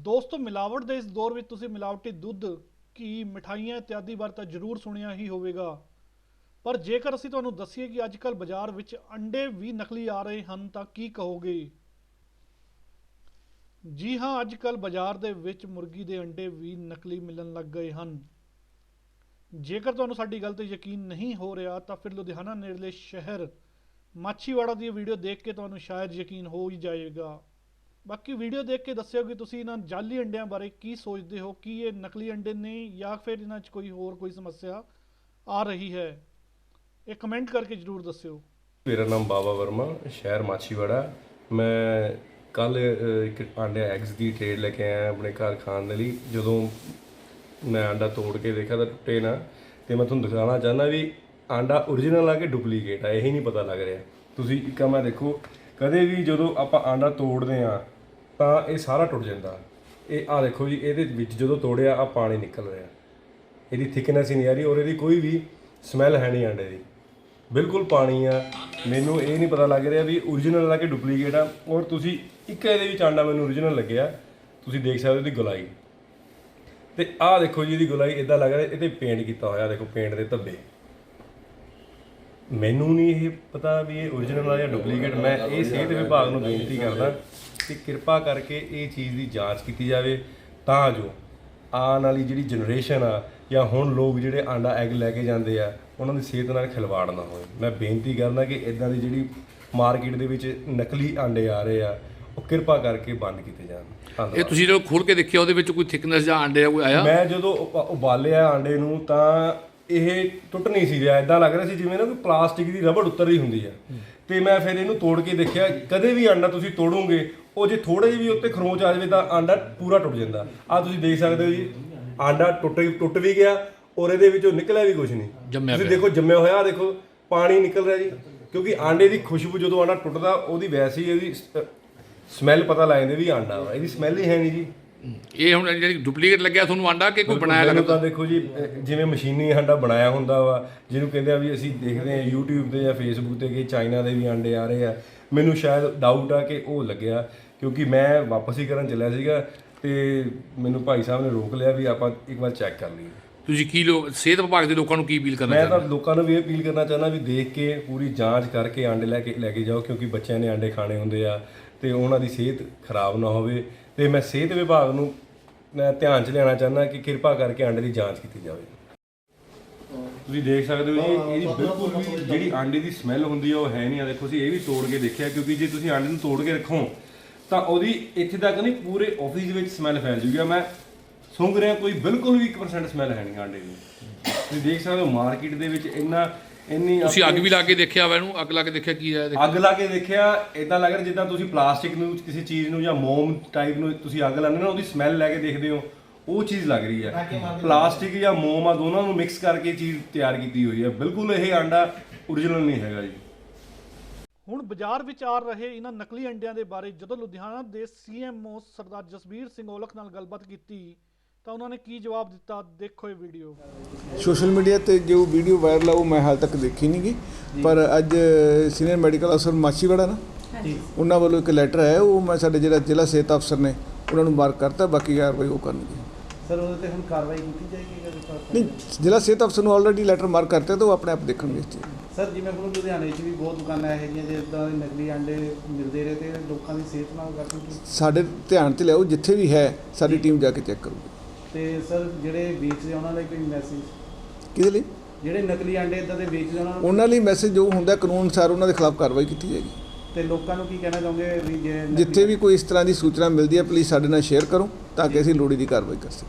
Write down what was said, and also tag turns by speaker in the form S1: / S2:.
S1: ਦੋਸਤੋ, ਮਿਲਾਵਟ ਦੇ ਇਸ ਦੌਰ ਵਿੱਚ ਤੁਸੀਂ ਮਿਲਾਵਟੀ ਦੁੱਧ, ਘੀ, ਮਠਾਈਆਂ ਇਤਿਆਦੀ ਬਾਰੇ ਤਾਂ ਜ਼ਰੂਰ ਸੁਣਿਆ ਹੀ ਹੋਵੇਗਾ। ਪਰ ਜੇਕਰ ਅਸੀਂ ਤੁਹਾਨੂੰ ਦੱਸੀਏ ਕਿ ਅੱਜ ਕੱਲ੍ਹ ਬਾਜ਼ਾਰ ਵਿੱਚ ਅੰਡੇ ਵੀ ਨਕਲੀ ਆ ਰਹੇ ਹਨ, ਤਾਂ ਕੀ ਕਹੋਗੇ? ਜੀ ਹਾਂ ਅੱਜ ਕੱਲ੍ਹ ਬਾਜ਼ਾਰ ਦੇ ਵਿੱਚ ਮੁਰਗੀ ਦੇ ਅੰਡੇ ਵੀ ਨਕਲੀ ਮਿਲਣ ਲੱਗ ਗਏ ਹਨ। ਜੇਕਰ ਤੁਹਾਨੂੰ ਸਾਡੀ ਗੱਲ ਤੇ ਯਕੀਨ ਨਹੀਂ ਹੋ ਰਿਹਾ, ਤਾਂ ਫਿਰ ਲੁਧਿਆਣਾ ਨੇੜਲੇ ਸ਼ਹਿਰ ਮਾਛੀਵਾੜਾ ਦੀ ਵੀਡੀਓ ਦੇਖ ਕੇ ਤੁਹਾਨੂੰ ਸ਼ਾਇਦ ਯਕੀਨ ਹੋ ਹੀ ਜਾਏਗਾ। ਬਾਕੀ ਵੀਡੀਓ ਦੇਖ ਕੇ ਦੱਸਿਓ ਕਿ ਤੁਸੀਂ ਇਹਨਾਂ ਜਾਲੀ ਅੰਡਿਆਂ ਬਾਰੇ ਕੀ ਸੋਚਦੇ ਹੋ, ਕੀ ਇਹ ਨਕਲੀ ਅੰਡੇ ਨੇ ਜਾਂ ਫਿਰ ਇਹਨਾਂ 'ਚ ਕੋਈ ਹੋਰ ਕੋਈ ਸਮੱਸਿਆ ਆ ਰਹੀ ਹੈ, ਇਹ ਕਮੈਂਟ ਕਰਕੇ ਜਰੂਰ ਦੱਸਿਓ।
S2: ਮੇਰਾ ਨਾਮ ਬਾਬਾ ਵਰਮਾ, ਸ਼ਹਿਰ ਮਾਛੀਵਾੜਾ। ਮੈਂ ਕੱਲ ਇੱਕ ਆਂਡੇ ਐਗਸ ਦੀ ਟ੍ਰੇਡ ਲੈ ਕੇ ਆਇਆ ਆਪਣੇ ਘਰ ਖਾਣ ਦੇ ਲਈ। ਜਦੋਂ ਮੈਂ ਆਂਡਾ ਤੋੜ ਕੇ ਦੇਖਿਆ ਤਾਂ ਟੁੱਟੇ ਨਾ, ਤੇ ਮੈਂ ਤੁਹਾਨੂੰ ਦਿਖਾਉਣਾ ਚਾਹੁੰਦਾ ਵੀ ਆਂਡਾ origignal ਆ ਕਿ ਡੁਪਲੀਕੇਟ ਆ, ਇਹ ਹੀ ਨਹੀਂ ਪਤਾ ਲੱਗ ਰਿਹਾ। ਤੁਸੀਂ ਇੱਕ ਮੈਂ ਦੇਖੋ, ਕਦੇ ਵੀ ਜਦੋਂ ਆਪਾਂ ਆਂਡਾ ਤੋੜਦੇ ਆ ਤਾਂ ਇਹ ਸਾਰਾ ਟੁੱਟ ਜਾਂਦਾ। ਇਹ ਆ ਦੇਖੋ ਜੀ, ਇਹਦੇ ਵਿੱਚ ਜਦੋਂ ਤੋੜਿਆ ਆ ਪਾਣੀ ਨਿਕਲ ਰਿਹਾ। ਇਹਦੀ ਥਿਕਨੈਸ ਹੀ ਨਹੀਂ ਆ ਰਹੀ ਔਰ ਇਹਦੀ ਕੋਈ ਵੀ ਸਮੈਲ ਹੈ ਨਹੀਂ ਆਂਡੇ ਦੀ। ਬਿਲਕੁਲ ਪਾਣੀ ਆ। ਮੈਨੂੰ ਇਹ ਨਹੀਂ ਪਤਾ ਲੱਗ ਰਿਹਾ ਵੀ origignal ਆ ਕਿ ਡੁਪਲੀਕੇਟ ਆ। ਔਰ ਤੁਸੀਂ ਇੱਕ ਇਹਦੇ ਵਿੱਚ ਆਂਡਾ ਮੈਨੂੰ origignal ਲੱਗਿਆ। ਤੁਸੀਂ ਦੇਖ ਸਕਦੇ ਹੋ ਇਹਦੀ ਗੁਲਾਈ। ਤੇ ਆਹ ਦੇਖੋ ਜੀ, ਇਹਦੀ ਗੁਲਾਈ ਇਦਾਂ ਲੱਗ ਰਿਹਾ, ਇਹਦੇ ਪੇਂਟ ਕੀਤਾ ਹੋਇਆ। ਦੇਖੋ ਪੇਂਟ ਦੇ ਧੱਬੇ। ਮੈਨੂੰ ਨਹੀਂ ਇਹ ਪਤਾ ਵੀ ਇਹ origignal ਆ ਜਾਂ ਡੁਪਲੀਕੇਟ ਮੈਂ ਇਹ ਸਿਹਤ ਵਿਭਾਗ ਨੂੰ ਬੇਨਤੀ ਕਰਦਾ ਕਿ ਕਿਰਪਾ ਕਰਕੇ ਇਹ ਚੀਜ਼ ਦੀ ਜਾਂਚ ਕੀਤੀ ਜਾਵੇ ਤਾਂ ਜੋ ਆਉਣ ਵਾਲੀ ਜਿਹੜੀ ਜਨਰੇਸ਼ਨ ਆ ਜਾਂ ਹੁਣ ਲੋਕ ਜਿਹੜੇ ਆਂਡਾ ਐਗ ਲੈ ਕੇ ਜਾਂਦੇ ਆ ਉਹਨਾਂ ਦੀ ਸਿਹਤ ਨਾਲ ਖਿਲਵਾੜ ਨਾ ਹੋਵੇ। ਮੈਂ ਬੇਨਤੀ ਕਰਦਾ ਕਿ ਇਦਾਂ ਦੀ ਜਿਹੜੀ ਮਾਰਕੀਟ ਦੇ ਵਿੱਚ ਨਕਲੀ ਆਂਡੇ ਆ ਰਹੇ ਆ ਉਹ ਕਿਰਪਾ ਕਰਕੇ ਬੰਦ ਕੀਤੇ ਜਾਣ।
S3: ਇਹ ਤੁਸੀਂ ਜਦੋਂ ਖੋਲ ਕੇ ਦੇਖਿਆ ਉਹਦੇ ਵਿੱਚ ਕੋਈ ਥਿਕਨੈਸ ਜਾਂ ਅੰਡੇ ਦਾ ਕੋਈ ਆਇਆ?
S2: ਮੈਂ ਜਦੋਂ ਉਬਾਲਿਆ ਆਂਡੇ ਨੂੰ ਤਾਂ ਇਹ ਟੁੱਟ ਨਹੀਂ ਸੀ ਰਿਹਾ ਇਦਾਂ ਲੱਗ ਰਿਹਾ ਸੀ ਜਿਵੇਂ ਨਾ ਕੋਈ ਪਲਾਸਟਿਕ ਦੀ ਰਬੜ ਉੱਤਰ ਰਹੀ ਹੁੰਦੀ ਆ। ਤੇ ਮੈਂ ਫਿਰ ਇਹਨੂੰ ਤੋੜ ਕੇ ਦੇਖਿਆ ਕਦੇ ਵੀ ਆਂਡਾ ਤੁਸੀਂ ਤੋੜੋਗੇ ਉਹ ਜੇ ਥੋੜੇ ਜਿਹੇ ਵੀ ਉੱਤੇ ਖਰੋਚ ਆ ਜਾਵੇ ਤਾਂ ਆਂਡਾ ਪੂਰਾ ਟੁੱਟ ਜਾਂਦਾ। ਆ ਤੁਸੀਂ ਦੇਖ ਸਕਦੇ ਹੋ ਜੀ ਆਂਡਾ ਟੁੱਟ ਟੁੱਟ ਵੀ ਗਿਆ ਔਰ ਇਹਦੇ ਵਿੱਚੋਂ ਨਿਕਲਿਆ ਵੀ ਕੁਝ ਨਹੀਂ। ਤੁਸੀਂ। ਦੇਖੋ ਜੰਮਿਆ ਹੋਇਆ ਦੇਖੋ ਪਾਣੀ ਨਿਕਲ ਰਿਹਾ ਜੀ। ਕਿਉਂਕਿ ਆਂਡੇ ਦੀ ਖੁਸ਼ਬੂ ਜਦੋਂ ਆਂਡਾ ਟੁੱਟਦਾ ਉਹਦੀ ਵੈਸੀ ਇਹਦੀ ਸਮੈਲ ਪਤਾ ਲੱਗ ਜਾਂਦੀ ਵੀ ਆਂਡਾ ਵਾ ਇਹਦੀ ਸਮੈਲ ਹੀ ਹੈ ਨਹੀਂ ਜੀ।
S3: ਇਹ ਹੁਣ ਜਿਹੜੀ ਡੁਪਲੀਕੇਟ ਲੱਗਿਆ ਤੁਹਾਨੂੰ ਆਂਡਾ ਕਿ ਕੋਈ ਬਣਾਇਆ ਲੱਗਦਾ?
S2: ਤਾਂ ਦੇਖੋ ਜੀ ਜਿਵੇਂ ਮਸ਼ੀਨੀ ਆਂਡਾ ਬਣਾਇਆ ਹੁੰਦਾ ਵਾ ਜਿਹਨੂੰ ਕਹਿੰਦੇ ਆ ਵੀ ਅਸੀਂ ਦੇਖਦੇ ਆ YouTube ਤੇ ਜਾਂ Facebook ਤੇ ਕਿ ਚਾਈਨਾ ਦੇ ਵੀ ਆਂਡੇ ਆ ਰਹੇ ਆ। ਮੈਨੂੰ ਸ਼ਾਇਦ ਡਾਊਟ ਆ ਕਿ ਉਹ ਲੱਗਿਆ ਕਿਉਂਕਿ ਮੈਂ ਵਾਪਸ ਹੀ ਕਰਨ ਚੱਲਿਆ ਸੀਗਾ ਤੇ ਮੈਨੂੰ ਭਾਈ ਸਾਹਿਬ ਨੇ ਰੋਕ ਲਿਆ ਵੀ ਆਪਾਂ ਇੱਕ ਵਾਰ ਚੈੱਕ ਕਰ ਲਈਏ।
S3: ਤੁਸੀਂ ਕੀ ਲੋਕ ਸਿਹਤ ਵਿਭਾਗ ਦੇ ਲੋਕਾਂ ਨੂੰ ਕੀ ਅਪੀਲ ਕਰਨਾ
S2: ਮੈਂ
S3: ਚਾਹੁੰਦੇ?
S2: ਤਾਂ ਲੋਕਾਂ ਨੂੰ ਵੀ ਇਹ ਅਪੀਲ ਕਰਨਾ ਚਾਹੁੰਦਾ ਵੀ ਦੇਖ ਕੇ ਪੂਰੀ ਜਾਂਚ ਕਰਕੇ ਆਂਡੇ ਲੈ ਕੇ ਲੈ ਕੇ ਜਾਓ ਕਿਉਂਕਿ ਬੱਚਿਆਂ ਨੇ ਆਂਡੇ ਖਾਣੇ ਹੁੰਦੇ ਆ ਤੇ ਉਹਨਾਂ ਦੀ ਸਿਹਤ ਖਰਾਬ ਨਾ ਹੋਵੇ। ਤੇ ਮੈਂ ਸਿਹਤ ਵਿਭਾਗ ਨੂੰ ਮੈਂ ਧਿਆਨ 'ਚ ਲਿਆਉਣਾ ਚਾਹੁੰਦਾ ਕਿ ਕਿਰਪਾ ਕਰਕੇ ਆਂਡੇ ਦੀ ਜਾਂਚ ਕੀਤੀ ਜਾਵੇ। ਤੁਸੀਂ ਦੇਖ ਸਕਦੇ ਹੋ ਜੀ ਇਹਦੀ ਬਿਲਕੁਲ ਵੀ ਜਿਹੜੀ ਆਂਡੇ ਦੀ ਸਮੈਲ ਹੁੰਦੀ ਆ ਉਹ ਹੈ ਨਹੀਂ ਆ। ਦੇਖੋ ਅਸੀਂ ਇਹ ਵੀ ਤੋੜ ਕੇ ਦੇਖਿਆ ਕਿਉਂਕਿ ਜੇ ਤੁਸੀਂ ਆਂਡੇ ਨੂੰ ਤੋੜ ਕੇ ਰੱਖੋ ਤਾਂ ਉਹਦੀ ਇੱਥੇ ਤੱਕ ਨਹੀਂ ਪੂਰੇ ਆਫਿਸ ਵਿੱਚ ਸਮੈਲ ਫੈਲ ਜੂਗੀ। ਮੈਂ ਸੁੰਘ ਰਿਹਾ ਕੋਈ ਬਿਲਕੁਲ ਵੀ 1% ਸਮੈਲ ਹੈ ਨਹੀਂ ਆਂਡੇ ਦੀ। ਤੁਸੀਂ ਦੇਖ ਸਕਦੇ ਹੋ ਮਾਰਕੀਟ ਦੇ ਵਿੱਚ ਇੰਨਾ ਇੰਨੀ
S3: ਤੁਸੀਂ ਅੱਗ ਵੀ ਲਾ ਕੇ ਦੇਖਿਆ ਵਾ ਇਹਨੂੰ? ਅੱਗ ਲਾ ਕੇ ਦੇਖਿਆ ਕੀ ਹੈ
S2: ਅੱਗ ਲਾ ਕੇ ਦੇਖਿਆ ਇਦਾਂ ਲੱਗ ਰਿਹਾ ਜਿੱਦਾਂ ਤੁਸੀਂ ਪਲਾਸਟਿਕ ਨੂੰ ਕਿਸੇ ਚੀਜ਼ ਨੂੰ ਜਾਂ ਮੋਮ ਟਾਈਪ ਨੂੰ ਤੁਸੀਂ ਅੱਗ ਲਾਉਂਦੇ ਨਾ ਉਹਦੀ ਸਮੈਲ ਲੈ ਕੇ ਦੇਖਦੇ ਹੋ ਉਹ ਚੀਜ਼ ਲੱਗ ਰਹੀ ਹੈ। ਪਲਾਸਟਿਕ ਜਾਂ ਮੋਮ ਆ ਦੋਨਾਂ ਨੂੰ ਮਿਕਸ ਕਰਕੇ ਚੀਜ਼ ਤਿਆਰ ਕੀਤੀ ਹੋਈ ਹੈ। ਬਿਲਕੁਲ ਇਹ ਆਂਡਾ origignal ਨਹੀਂ ਹੈਗਾ ਜੀ।
S1: ਹੁਣ ਬਾਜ਼ਾਰ ਵਿੱਚ ਆ ਰਹੇ ਇਹਨਾਂ ਨਕਲੀ ਅੰਡਿਆਂ ਦੇ ਬਾਰੇ ਜਦੋਂ ਲੁਧਿਆਣਾ ਦੇ ਸੀਐਮਓ ਸਰਦਾਰ ਜਸਬੀਰ ਸਿੰਘ ਔਲਖ ਨਾਲ ਗੱਲਬਾਤ ਕੀਤੀ ਤਾਂ ਉਹਨਾਂ ਨੇ ਕੀ ਜਵਾਬ ਦਿੱਤਾ? ਦੇਖੋ ਇਹ ਵੀਡੀਓ
S4: ਸੋਸ਼ਲ ਮੀਡੀਆ ਤੇ ਜੋ ਵੀਡੀਓ ਵਾਇਰਲ ਆ ਉਹ ਮੈਂ ਹਾਲ ਤੱਕ ਦੇਖੀ ਨਹੀਂ ਗੀ। ਪਰ ਅੱਜ ਸੀਨੀਅਰ ਮੈਡੀਕਲ ਅਫਸਰ ਮਾਛੀਵਾੜਾ ਨਾ ਉਹਨਾਂ ਵੱਲੋਂ ਇੱਕ ਲੈਟਰ ਆਇਆ ਉਹ ਮੈਂ ਸਾਡੇ ਜਿਹੜਾ ਜ਼ਿਲ੍ਹਾ ਸਿਹਤ ਅਫਸਰ ਨੇ ਉਹਨਾਂ ਨੂੰ ਮਾਰਕ ਕਰਤਾ ਬਾਕੀ ਕਾਰਵਾਈ ਉਹ ਕਰਨਗੇ।
S5: ਸਰ ਉਹਦੇ ਤੇ ਹੁਣ ਕਾਰਵਾਈ ਕੀਤੀ ਜਾਏਗੀ
S4: ਨਹੀਂ ਜ਼ਿਲ੍ਹਾ ਸਿਹਤ ਅਫਸਰ ਨੂੰ ਆਲਰੇਡੀ ਲੈਟਰ ਮਾਰਕ ਕਰਤਾ ਤਾਂ ਉਹ ਆਪਣੇ ਆਪ ਦੇਖਣਗੇ ਇਸ।
S5: ਸਰ ਜਿਵੇਂ ਹੁਣ ਲੁਧਿਆਣੇ 'ਚ ਵੀ ਬਹੁਤ ਦੁਕਾਨਾਂ ਇਹੋ ਜਿਹੀਆਂ ਜਿੱਦਾਂ ਨਕਲੀ ਆਂਡੇ ਮਿਲਦੇ ਰਹੇ ਤੇ ਲੋਕਾਂ ਦੀ ਸਿਹਤ ਨਾਲ ਕਾਫੀ
S4: ਸਾਡੇ ਧਿਆਨ 'ਚ ਲਿਆਓ ਜਿੱਥੇ ਵੀ ਹੈ ਸਾਡੀ ਟੀਮ ਜਾ ਕੇ ਚੈੱਕ ਕਰੂਗੀ।
S5: ਤੇ ਸਰ ਜਿਹੜੇ ਵੇਚਦੇ ਉਹਨਾਂ ਲਈ ਕੋਈ ਮੈਸੇਜ
S4: ਕਿਹਦੇ ਲਈ?
S5: ਜਿਹੜੇ ਨਕਲੀ ਆਂਡੇ ਇਦਾਂ ਦੇ ਵੇਚਦੇ ਉਹਨਾਂ ਨੂੰ?
S4: ਉਹਨਾਂ ਲਈ ਮੈਸੇਜ ਜੋ ਹੁੰਦਾ ਕਾਨੂੰਨ ਅਨੁਸਾਰ ਉਹਨਾਂ ਦੇ ਖਿਲਾਫ ਕਾਰਵਾਈ ਕੀਤੀ ਜਾਏਗੀ।
S5: ਤੇ ਲੋਕਾਂ ਨੂੰ ਕੀ ਕਹਿਣਾ ਚਾਹੋਗੇ ਵੀ ਜੇ ਨਕਲੀ-
S4: ਜਿੱਥੇ ਵੀ ਕੋਈ ਇਸ ਤਰ੍ਹਾਂ ਦੀ ਸੂਚਨਾ ਮਿਲਦੀ ਹੈ ਪਲੀਜ਼ ਸਾਡੇ ਨਾਲ ਸ਼ੇਅਰ ਕਰੋ ਤਾਂ ਕਿ ਅਸੀਂ ਲੋੜੀਂਦੀ ਕਾਰਵਾਈ ਕਰ ਸਕੀਏ।